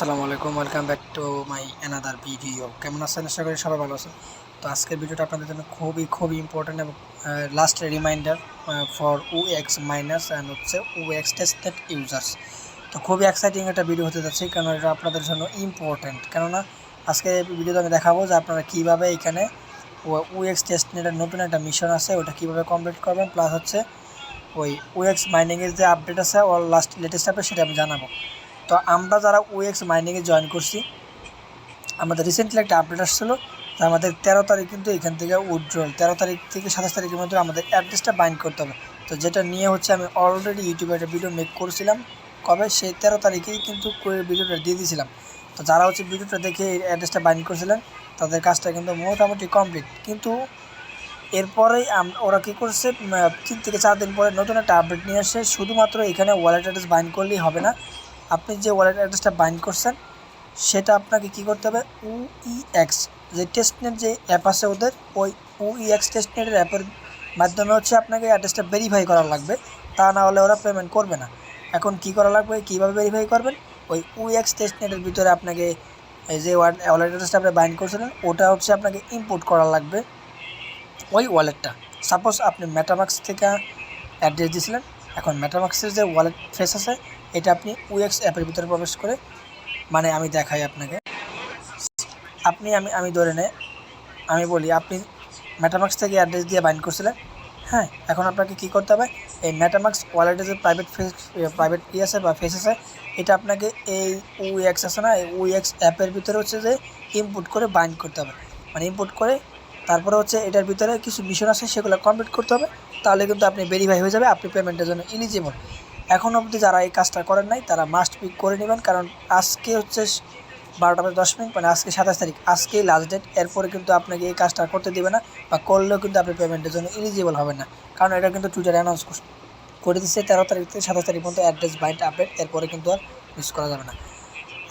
আসসালামু আলাইকুম welcome back to my another video কেমন আছেন? আশা করি সবাই ভালো আছেন। তো আজকের ভিডিওটা আপনাদের জন্য খুবই খুবই ইম্পর্ট্যান্ট এবং last reminder for U X minus and হচ্ছে ও এক্স টেস্টেড ইউজার্স তো খুবই এক্সাইটিং একটা ভিডিও হতে যাচ্ছে কারণ এটা আপনাদের জন্য ইম্পর্ট্যান্ট কেননা আজকে ভিডিওতে আমি দেখাবো যে আপনারা কীভাবে এখানে উ এক্স টেস্টনেটের নতুন একটা মিশন আছে, ওটা কীভাবে কমপ্লিট করবেন প্লাস হচ্ছে ওই উ এক্স মাইনিংয়ের যে আপডেট আছে ওর লাস্ট লেটেস্ট আপডেট সেটা আমি জানাব। তো আমরা যারা ওএক্স মাইনিংয়ে জয়েন করছি, আমাদের রিসেন্টলি একটা আপডেট আসছিল যে আমাদের তেরো তারিখ কিন্তু এখান থেকে উইথড্রল তেরো তারিখ থেকে সাতাশ তারিখের মধ্যে আমাদের অ্যাড্রেসটা বাইন্ড করতে হবে। তো যেটা নিয়ে হচ্ছে আমি অলরেডি ইউটিউবে একটা ভিডিও মেক করেছিলাম, কবে? সেই তেরো তারিখেই কিন্তু ভিডিওটা দিয়ে দিয়েছিলাম। তো যারা হচ্ছে ভিডিওটা দেখে এই অ্যাড্রেসটা বাইন্ড করেছিলেন, তাদের কাজটা কিন্তু মোটামুটি কমপ্লিট কিন্তু এরপরেই ওরা কী করছে তিন থেকে চার দিন পরে নতুন একটা আপডেট নিয়ে আসে, শুধুমাত্র এখানে ওয়ালেট অ্যাড্রেস বাইন্ড করলেই হবে না। আপনি যে ওয়ালেট অ্যাড্রেসটা বাইন্ড করছেন, সেটা আপনাকে কি করতে হবে? উইএক্স যে টেস্টনেট যে অ্যাপ আছে ওদের, ওই উইএক্স টেস্টনেটের অ্যাপের মাধ্যমে হচ্ছে আপনাকে অ্যাড্রেসটা ভেরিফাই করা লাগবে। তা না হলে ওরা পেমেন্ট করবে না। এখন কি করা লাগবে? কীভাবে ভেরিফাই করবেন? ওই উইএক্স টেস্টনেটের ভিতরে আপনাকে এই যে ওয়ালেট অ্যাড্রেসটা আপনি বাইন্ড করছিলেন, ওটা হচ্ছে আপনাকে ইম্পোর্ট করা লাগবে ওই ওয়ালেটটা সাপোজ আপনি মেটামাক্স থেকে অ্যাড্রেস দিয়েছিলেন এখন মেটামাক্সের যে ওয়ালেট ফেস আছে এটা আপনি উএক্স অ্যাপের ভিতরে প্রবেশ করে মানে আমি দেখাই আপনাকে। আপনি আমি আমি ধরে নে, আমি বলি, আপনি মেটামাক্স থেকে অ্যাড্রেস দিয়ে বাইন্ড করছিলেন হ্যাঁ এখন আপনাকে কী করতে হবে? এই মেটামাক্স ওয়ালেটে যে প্রাইভেট ফেস প্রাইভেট ই আছে বা ফেস আছে, এটা আপনাকে এই উএক্স আছে না, এই উএক্স অ্যাপের ভিতরে হচ্ছে যে ইনপুট করে বাইন্ড করতে হবে। মানে ইনপুট করে, তারপরে হচ্ছে এটার ভিতরে কিছু মিশন আছে, সেগুলো কমপ্লিট করতে হবে, তাহলে কিন্তু আপনি ভেরিফাই হয়ে যাবে, আপনি পেমেন্টের জন্য ইলিজিবল এখন অবধি যারা এই কাজটা করেন নাই, তারা মাস্ট পিক করে নেবেন, কারণ আজকে হচ্ছে বারোটা বাজে দশ মিনিট মানে আজকে সাতাশ তারিখ। আজকেই লাস্ট ডেট এরপরে কিন্তু আপনাকে এই কাজটা করতে দেবে না, বা করলেও কিন্তু আপনি পেমেন্টের জন্য ইলিজিবল হবেন না। কারণ এটা কিন্তু টুইটারে অ্যানাউন্স করে দিচ্ছে তেরো তারিখ থেকে সাতাশ তারিখ পর্যন্ত অ্যাড্রেস বাইন্ড আপডেট এরপরে কিন্তু আর মিস করা যাবে না।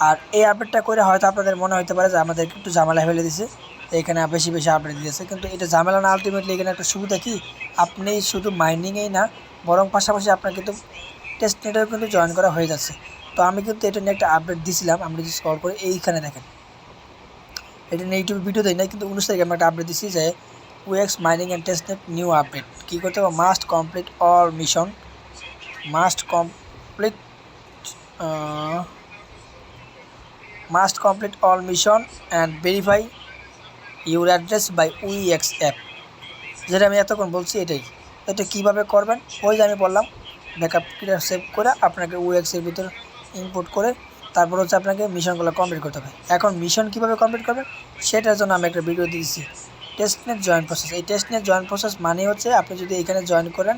আর এই আপডেটটা করে হয়তো আপনাদের মনে হতে পারে যে আমাদের একটু ঝামেলা ফেলে দিছে এখানে বেশি বেশি আপডেট দিয়েছে। কিন্তু এটা ঝামেলা না আলটিমেটলি এখানে একটা সুবিধা কি? আপনি শুধু মাইনিংয়েই না, বরং পাশাপাশি আপনার কিন্তু টেস্ট নেটেও কিন্তু জয়েন করা হয়ে যাচ্ছে। তো আমি কিন্তু এটা নিয়ে একটা আপডেট দিছিলাম আমি যদি স্কল করে এইখানে দেখেন। এটা নিয়ে ইউটিউব ভিডিও দেয় না কিন্তু উনিশ তারিখে আমি একটা আপডেট দিচ্ছি যে UEX mining and test net new update কী করতে হবে? Must complete all mission must complete must complete all mission and verify your address by UEX app যেটা আমি এতক্ষণ বলছি এটাই। এটা কীভাবে করবেন? ওই যে আমি বললাম ব্যাকআপ ক্লিয়ার সেভ করে আপনাকে ওএক্সের ভিতর ইনপুট করে তারপর হচ্ছে আপনাকে মিশনগুলো কমপ্লিট করতে হবে। এখন মিশন কীভাবে কমপ্লিট করবেন সেটার জন্য আমি একটা ভিডিও দিয়েছি। টেস্টনেট জয়েন প্রসেস এই টেস্টনেট জয়েন প্রসেস মানে হচ্ছে আপনি যদি এখানে জয়েন করেন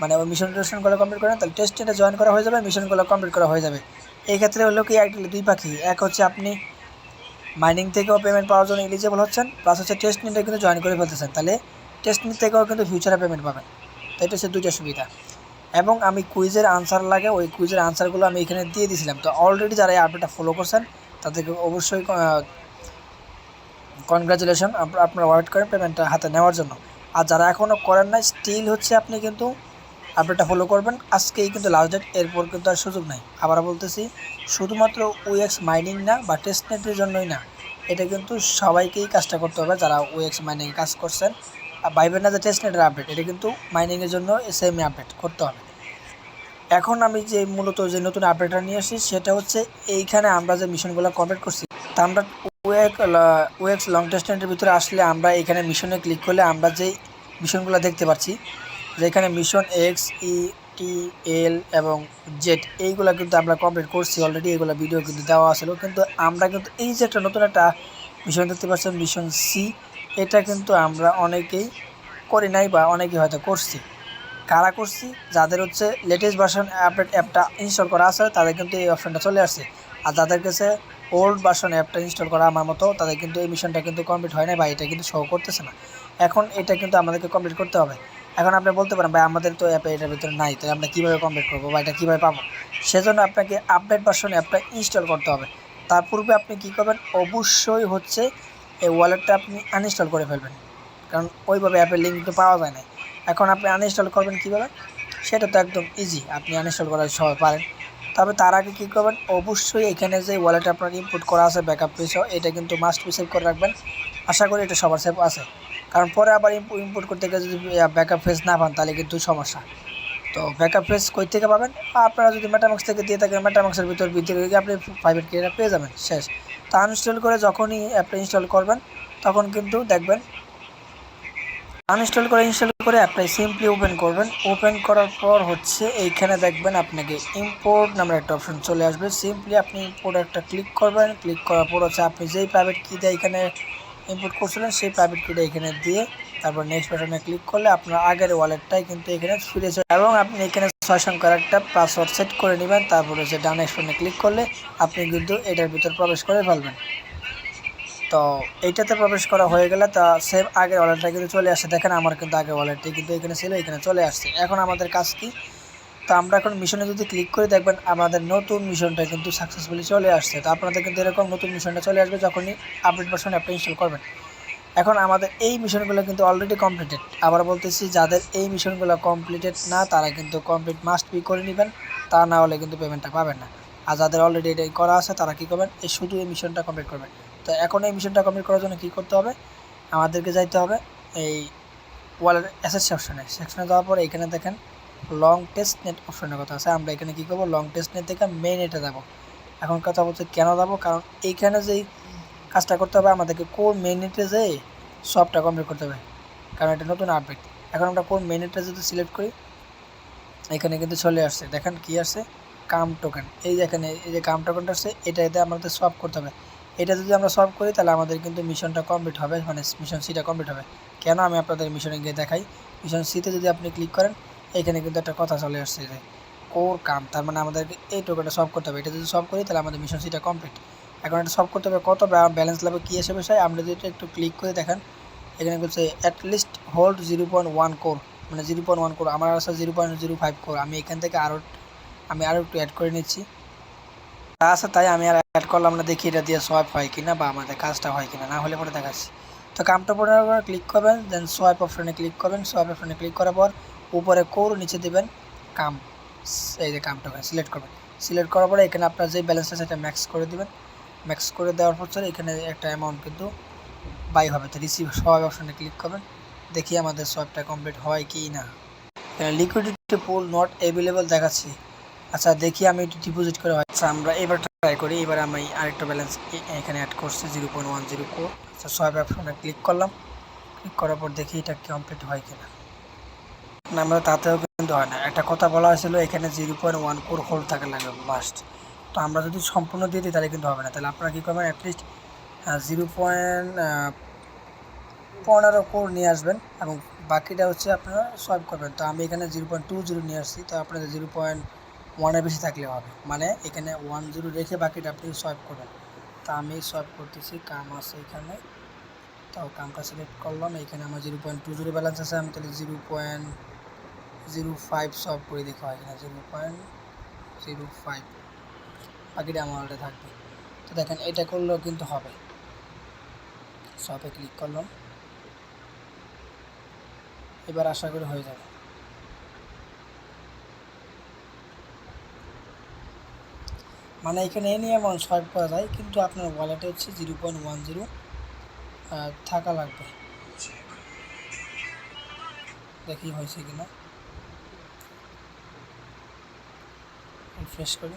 মানে ওই মিশন টেশনগুলো কমপ্লিট করেন, তাহলে টেস্টনেটে জয়েন করা হয়ে যাবে মিশনগুলো কমপ্লিট করা হয়ে যাবে। এই ক্ষেত্রে হলো কি একটা দুই পাখি। এক হচ্ছে আপনি মাইনিং থেকেও পেমেন্ট পাওয়ার জন্য এলিজিবল হচ্ছেন প্লাস হচ্ছে টেস্ট নিতে কিন্তু জয়েন করে ফেলতেছেন। তাহলে টেস্ট নিতে থেকেও কিন্তু ফিউচারে পেমেন্ট পাবেন। তো এটা হচ্ছে দুইটা সুবিধা। এবং আমি কুইজের আনসার লাগে, ওই কুইজের আনসারগুলো আমি এখানে দিয়ে দিয়েছিলাম তো অলরেডি যারা এই আপডেটটা ফলো করছেন, তাদেরকে অবশ্যই কনগ্রাচুলেশন আপনারা ওয়েট করেন পেমেন্টটা হাতে নেওয়ার জন্য। আর যারা এখনও করেন নাই স্টিল হচ্ছে আপনি কিন্তু আপডেটটা ফলো করবেন। আজকেই কিন্তু লাস্ট ডেট এরপর কিন্তু আর সুযোগ নাই। আবার বলতেছি, শুধুমাত্র ওএক্স মাইনিং না বা টেস্ট নেটের জন্যই না, এটা কিন্তু সবাইকেই কাজটা করতে হবে। যারা ওয়েক্স মাইনিংয়ে কাজ করছেন ভাইবেন না যে টেস্ট নেটের আপডেট এটা কিন্তু মাইনিংয়ের জন্য সেম আপডেট করতে হবে। এখন আমি যে মূলত যে নতুন আপডেটটা নিয়ে আসি সেটা হচ্ছে এইখানে আমরা যে মিশনগুলো কমপ্লিট করছি, তা আমরা ওয়েক ওয়েক্স লং টেস্টেন্টের ভিতরে আসলে আমরা এখানে মিশনে ক্লিক করলে আমরা যেই মিশনগুলো দেখতে পাচ্ছি, যেখানে মিশন এক্স ই টি এল এবং জেড এইগুলো কিন্তু আমরা কমপ্লিট করছি অলরেডি এগুলো ভিডিও কিন্তু দেওয়া আসলো কিন্তু আমরা কিন্তু এই যে একটা নতুন একটা মিশন দেখতে পাচ্ছি মিশন সি এটা কিন্তু আমরা অনেকেই করি নাই বা অনেকেই হয়তো করছি। কারা করছি? যাদের হচ্ছে লেটেস্ট ভার্সন আপডেট অ্যাপটা ইনস্টল করা আছে, তাদের কিন্তু এই অপশানটা চলে আসছে। আর যাদের কাছে ওল্ড ভার্সন অ্যাপটা ইনস্টল করা আমার মতো, তাদের কিন্তু এই মিশনটা কিন্তু কমপ্লিট হয় না বা এটা কিন্তু শো করতেছে না। এখন এটা কিন্তু আমাদেরকে কমপ্লিট করতে হবে। এখন আপনি বলতে পারেন, ভাই, আমাদের তো অ্যাপে এটার ভিতরে নাই তো আমরা কীভাবে কমপ্লিট করব বা এটা কীভাবে পাবো? সেজন্য আপনাকে আপডেট ভার্সন অ্যাপটা ইনস্টল করতে হবে। তার পূর্বে আপনি কী করবেন? অবশ্যই হচ্ছে এই ওয়ালেটটা আপনি আনইনস্টল করে ফেলবেন। কারণ ওইভাবে অ্যাপের লিঙ্ক তো পাওয়া যায় না এখন আপনি আনইনস্টল করবেন কীভাবে? সেটা তো একদম ইজি আপনি আনইনস্টল করার সবাই পারেন। তবে তার আগে কী করবেন? অবশ্যই এখানে যে ওয়ালেট আপনার ইনপুট করা আছে ব্যাকআপ পেজও এটা কিন্তু মাস্ট বি সেভ করে রাখবেন। আশা করি এটা সবার সেভ আছে। কারণ পরে আবার ইনপুট করতে গেলে যদি ব্যাকআপ পেজ না পান, তাহলে কিন্তু সমস্যা। তো ব্যাকআপ পেজ কই থেকে পাবেন? আপনারা যদি মেটামাক্স থেকে দিয়ে থাকেন মেটামাক্সের ভিতর ভিতরে গিয়ে আপনি প্রাইভেট কিটা পেয়ে যাবেন। শেষ। তা আনইনস্টল করে যখনই অ্যাপটা ইনস্টল করবেন, তখন কিন্তু দেখবেন আনইনস্টল করে ইনস্টল করে অ্যাপটা সিম্পলি ওপেন করবেন। ওপেন করার পর হচ্ছে এইখানে দেখবেন আপনাকে ইম্পোর্ট নামের একটা অপশন চলে আসবে। সিম্পলি আপনি ইম্পোর্ট একটা ক্লিক করবেন। ক্লিক করার পর হচ্ছে আপনি যেই প্রাইভেট কিটা এখানে ইম্পোর্ট করছিলেন, সেই প্রাইভেট কিটা এখানে দিয়ে তারপর নেক্সট বাটনে ক্লিক করলে আপনার আগের ওয়ালেটটাই কিন্তু এখানে ফিরে যাবে এবং আপনি এখানে ছয় সংখ্যার একটা পাসওয়ার্ড সেট করে নেবেন, তারপর হচ্ছে ডান এক্সপনে ক্লিক করলে আপনি কিন্তু এটার ভিতর প্রবেশ করে ফেলবেন। তো এইটাতে প্রবেশ করা হয়ে গেলে তা সেম আগের ওয়ালেটটা কিন্তু চলে আসছে দেখেন আমার কিন্তু আগের ওয়ালেটটি কিন্তু এখানে ছিল, এখানে চলে আসছে। এখন আমাদের কাজ কি? তো আমরা এখন মিশনে যদি ক্লিক করে দেখবেন আমাদের নতুন মিশনটা কিন্তু সাকসেসফুলি চলে আসছে। তো আপনাদের কিন্তু এরকম নতুন মিশনটা চলে আসবে যখনই আপডেট ভার্সন অ্যাপটা ইনস্টল করবেন। এখন আমাদের এই মিশনগুলো কিন্তু অলরেডি কমপ্লিটেড আবার বলতেছি, যাদের এই মিশনগুলো কমপ্লিটেড না, তারা কিন্তু কমপ্লিট মাস্ট বি করে নেবেন। তা না হলে কিন্তু পেমেন্টটা পাবেন না। আর যাদের অলরেডি এটা করা আছে, তারা কী করবেন? এই শুধু এই মিশনটা কমপ্লিট করবেন। তো এখন এই মিশনটা কমপ্লিট করার জন্য কী করতে হবে? আমাদেরকে যাইতে হবে এই ওয়ালের অ্যাসেস সেকশনে সেকশনে যাওয়ার পর এখানে দেখেন লং টেস্ট নেট অপশনের কথা আছে। আমরা এখানে কী করব? লং টেস্ট নেট থেকে মেন নেটে যাব এখন কথা বলতে কেন যাব কারণ এইখানে যেই কাজটা করতে হবে, আমাদেরকে কোন মেন নেটে যেয়ে সবটা কমপ্লিট করতে হবে। কারণ এটা নতুন আপডেট এখন আমরা কোন মেন যদি সিলেক্ট করি, এখানে কিন্তু চলে আসছে। দেখেন কী আসছে? কাম টোকেন এই যে এখানে, এই যে কাম টোকেনটা আসছে, এটা এতে আমাদের সলভ করতে হবে। এটা যদি আমরা সলভ করি, তাহলে আমাদের কিন্তু মিশনটা কমপ্লিট হবে মানে মিশন সিটা কমপ্লিট হবে। কেন আমি আপনাদের মিশনে গিয়ে দেখাই? মিশন সিতে যদি আপনি ক্লিক করেন, এখানে কিন্তু একটা কথা চলে আসছে কোর কাম, তার মানে আমাদেরকে এই টোকেনটা সলভ করতে হবে। এটা যদি সলভ করি, তাহলে আমাদের মিশন সিটা কমপ্লিট এখন এটা সলভ করতে হবে কত ব্যালেন্স লাগবে, কী এসে বিষয় আমরা যদি একটু ক্লিক করে দেখেন, এখানে বলছে at least hold zero point one core মানে জিরো পয়েন্ট ওয়ান কোর আমার আছে zero point zero five core আমি এখান থেকে আরও আমি আরও একটু অ্যাড করে নিচ্ছি। তা আছে তাই আমি আর অ্যাড করলাম না, দেখি এটা দিয়ে সোয়াইপ হয় কিনা বা আমাদের কাজটা হয় কিনা, না হলে পরে দেখাচ্ছি। তো কামটা পরে ক্লিক করবেন দেন সোয়াইপ অপশনে ক্লিক করবেন সোয়াইপ অপশনে ক্লিক করার পর উপরে কোর নিচে দেবেন কাম এই যে কামটা সিলেক্ট করবেন। সিলেক্ট করার পরে এখানে আপনার যে ব্যালেন্স আছে সেটা ম্যাক্স করে দেবেন। ম্যাক্স করে দেওয়ার পর এখানে একটা অ্যামাউন্ট কিন্তু বাই হবে। তো রিসিভ সোয়াইপ অপশনে ক্লিক করবেন। দেখি আমাদের সোয়াইপটা কমপ্লিট হয় কি না। লিকুইডিটি পুল নট অ্যাভেলেবল দেখাচ্ছি। আচ্ছা দেখি আমি একটু ডিপোজিট করে আচ্ছা আমরা এবার ট্রাই করি। এবার আমি আরেকটা ব্যালেন্স এখানে অ্যাড করছি zero point one zero four আচ্ছা সোয়াইপ অপশনে ক্লিক করলাম। ক্লিক করার পর দেখি এটা কমপ্লিট হয় কিনা। না, আমরা তাতেও কিন্তু হয় না। একটা কথা বলা হয়েছিল, এখানে zero point one core hold থাকা লাগবে মাস্ট তো আমরা যদি সম্পূর্ণ দিয়ে দিই তাহলে কিন্তু হবে না। তাহলে আপনারা কী করবেন? অ্যাটলিস্ট জিরো পয়েন্ট পনেরো কোর নিয়ে আসবেন এবং বাকিটা হচ্ছে আপনারা সলভ করবেন। তো আমি এখানে জিরো পয়েন্ট টু জিরো নিয়ে আসছি। তো আপনাদের জিরো পয়েন্ট ওয়ানের বেশি থাকলে হবে। মানে এখানে ওয়ান জিরো রেখে বাকিটা আপনি সলভ করবেন। তা আমি সলভ করতেছি, কাম আছে এখানে। তো কামটা সিলেক্ট করলাম। এখানে আমার zero point two zero balance আছে। আমি তাহলে zero point zero five solve করে দেখো এখানে জিরো পয়েন্ট জিরো ফাইভ বাকিটা আমার থাকবে। তো দেখেন, এটা করলেও কিন্তু হবে। শপে ক্লিক করলাম। এবার আশা করি হয়ে যাবে। মানে এখানে এনি অ্যামাউন্ট সোয়াইপ করা যায়, কিন্তু আপনার ওয়ালেটে হচ্ছে জিরো পয়েন্ট ওয়ান জিরো থাকা লাগবে। দেখি হয়েছে কিনা। রিফ্রেশ করি।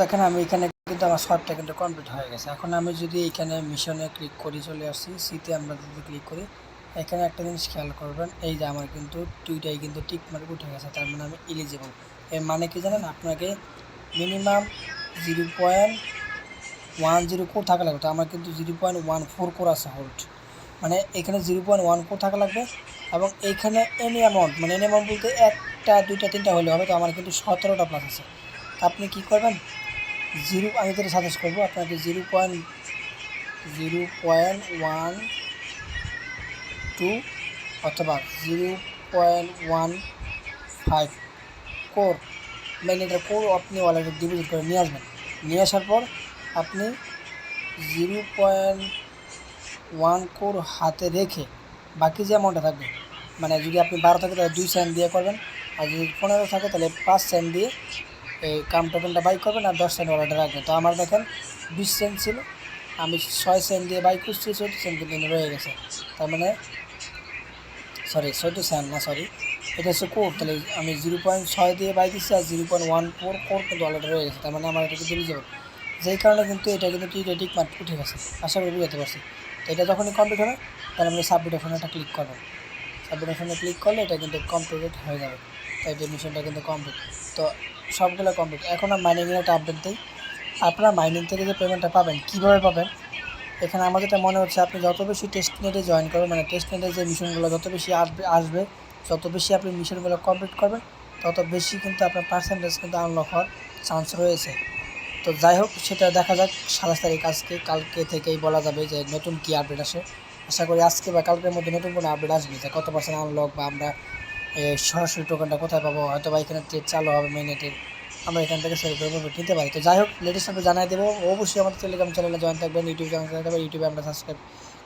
দেখেন, আমি এখানে কিন্তু আমার শর্টটা কিন্তু কমপ্লিট হয়ে গেছে। এখন আমি যদি এখানে মিশনে ক্লিক করি চলে আসছি সিতে আমরা যদি ক্লিক করি, এখানে একটা জিনিস খেয়াল করবেন, এই যে আমার কিন্তু টুইটাই কিন্তু টিক মার্ক উঠে গেছে, তার মানে আমি এলিজিবল এর মানে কি জানেন, আপনাকে minimum zero point one zero core থাকা লাগবে, তো আমার কিন্তু zero point one four core আছে হোল্ড মানে এখানে জিরো পয়েন্ট ওয়ান কোর থাকা লাগবে, এবং এইখানে এনি অ্যামাউন্ট মানে এনি অ্যামাউন্ট বলতে একটা, দুইটা, তিনটা হলে হবে, তো আমার কিন্তু সতেরোটা প্লাস আছে। আপনি কী করবেন? জিরো, আমি যেটা সাজেস্ট করব আপনাকে zero point zero point one two অথবা zero point one five core main এটা কোর আপনি ওয়ালেটে ডিপোজিট করে নিয়ে আসবেন। নিয়ে আসার পর আপনি জিরো পয়েন্ট ওয়ান কোর হাতে রেখে বাকি যে অ্যামাউন্টটা থাকবে মানে যদি আপনি বারো থাকে তাহলে দুই সেন্ট দিয়ে করবেন, আর যদি পনেরো থাকে তাহলে পাঁচ সেন্ট দিয়ে এই কাম টোকেনটা বাই করবেন আর দশ সেন্ট ওয়ালেটে রাখবেন। তো আমার দেখেন বিশ সেন্ট ছিল, আমি ছয় সেন্ট দিয়ে বাই করছি চোদ্দ সেন্ট কিন্তু রয়ে গেছে। তার মানে সরি চোদ্দ সেন্ট না সরি এটা হচ্ছে কোড তাহলে আমি জিরো পয়েন্ট ছয় দিয়ে বাই দিচ্ছি আর zero point one four core কিন্তু ওয়ালেটে রয়ে গেছে। তার মানে আমার এটা কিন্তু এলিজিবল যেই কারণে কিন্তু এটা কিন্তু টি রেটিক মার্ক উঠে গেছে। আশা করি বুঝাতে পারছি। তো এটা যখনই কমপ্লিট হবে তাহলে আপনি সাবমিট অপশনে একটা ক্লিক করবেন। সাবমিট অপশনে ক্লিক করলে এটা কিন্তু কমপ্লিট হয়ে যাবে। তাই এই মিশনটা কিন্তু কমপ্লিট তো সবগুলো কমপ্লিট এখন আর মাইনিংয়ের একটা আপডেট দিই। আপনারা মাইনিং থেকে যে পেমেন্টটা পাবেন, কীভাবে পাবেন? এখানে আমার যেটা মনে হচ্ছে, আপনি যত বেশি টেস্ট নেটে জয়েন করবেন মানে টেস্ট নেটে যে মিশনগুলো যত বেশি আসবে আসবে, যত বেশি আপনি মিশনগুলো কমপ্লিট করবেন, তত বেশি কিন্তু আপনার পার্সেন্টেজ কিন্তু আনলক হওয়ার চান্স রয়েছে। তো যাই হোক, সেটা দেখা যাক, সাতাশ তারিখ আজকে, কালকে থেকেই বলা যাবে যে নতুন কী আপডেট আসে। আশা করি আজকে বা কালকের মধ্যে নতুন কোনো আপডেট আসবে, যে কত পার্সেন্ট আনলক বা আমরা সরাসরি টোকেনটা কোথায় পাবো? হয়তো বা এখানে ট্রেড চালু হবে মেনেটের আমরা এখান থেকে সেল করে পাবো নিতে পারি। তো যাই হোক লেটেস্ট আমরা জানাই দেবো। অবশ্যই আমাদের টেলিগ্রাম চ্যানেলে জয়েন থাকবেন ইউটিউব চ্যানেল থাকবেন ইউটিউবে আমরা সাবস্ক্রাইব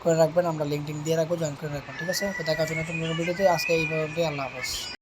করে রাখবেন। আমরা লিঙ্ক দিয়ে রাখব জয়েন করে রাখবেন, ঠিক আছে? তো দেখা জন্য নতুন ভিডিওতে আজকে এই পর্যন্তই, আল্লাহ হাফেজ।